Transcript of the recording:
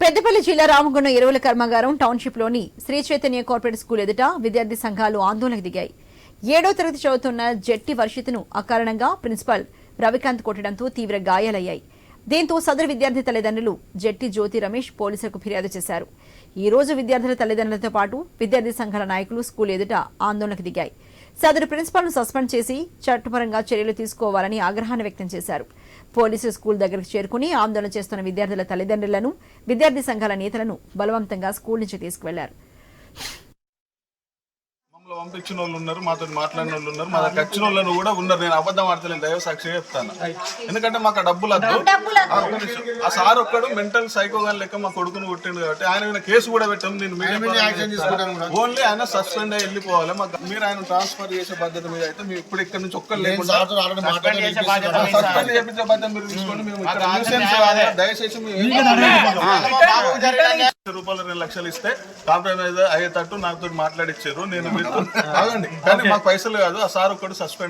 పెద్దపల్లి జిల్లా రామగుండం ఎరువుల కర్మాగారం టౌన్షిప్లోని శ్రీ చైతన్య కార్పొరేట్ స్కూల్ ఎదుట విద్యార్థి సంఘాలు ఆందోళనకు దిగాయి. ఏడో తరగతి చదువుతున్న జట్టి వర్షితను అకారణంగా ప్రిన్సిపల్ రవికాంత్ కొట్టడంతో తీవ్ర గాయాలయ్యాయి. దీంతో సదరు విద్యార్థి తల్లిదండ్రులు జట్టి జ్యోతి రమేష్ పోలీసులకు ఫిర్యాదు చేశారు. ఈ రోజు విద్యార్థుల తల్లిదండ్రులతో పాటు విద్యార్థి సంఘాల నాయకులు స్కూల్ ఎదుట ఆందోళనకు దిగాయి. సదరు ప్రిన్సిపాల్ను సస్పెండ్ చేసి చట్టపరంగా చర్యలు తీసుకోవాలని ఆగ్రహాన్ని వ్యక్తం చేశారు. పోలీసులు స్కూల్ దగ్గరకు చేరుకుని ఆందోళన చేస్తున్న విద్యార్థుల తల్లిదండ్రులను విద్యార్థి సంఘాల నేతలను బలవంతంగా స్కూల్ నుంచి తీసుకువెళ్ళారు. మమ్మల్ని పంపించిన వాళ్ళు ఉన్నారు మాతో మాట్లాడిన వాళ్ళు ఉన్నారు. మా దగ్గర వచ్చిన వాళ్ళు కూడా ఉన్నారు. నేను అబద్ధం ఆడతలేను దైవ సాక్షిగా చెప్తాను. ఎందుకంటే మాకు ఆ డబ్బులు వద్దు. ఆ సార్ ఒక్కడు మెంటల్ సైకో గాని లెక్క మా కొడుకును కొట్టిండు కాబట్టి ఆయన మీద కేసు కూడా పెట్టాం. నేను ఓన్లీ ఆయన సస్పెండ్ అయ్యి వెళ్ళిపోవాలి. మాకు మీరు ఆయన ట్రాన్స్ఫర్ చేసే బాధ్యత మీద అయితే మీరు ఇప్పుడు ఇక్కడ నుంచి ఒక్కరు లేకుండా సస్పెండ్ చేపించే బాధ్యత మీరు తీసుకోండి. మేము. దయచేసి రూపాయలు రెండు లక్షలు ఇస్తే కాంప్రమైజ్ అయ్యేటట్టు నాతో మాట్లాడిచ్చారు. నేను ఆగండి. కానీ మాకు పైసలు కాదు ఆ సార్ ఒక్కడు సస్పెండ్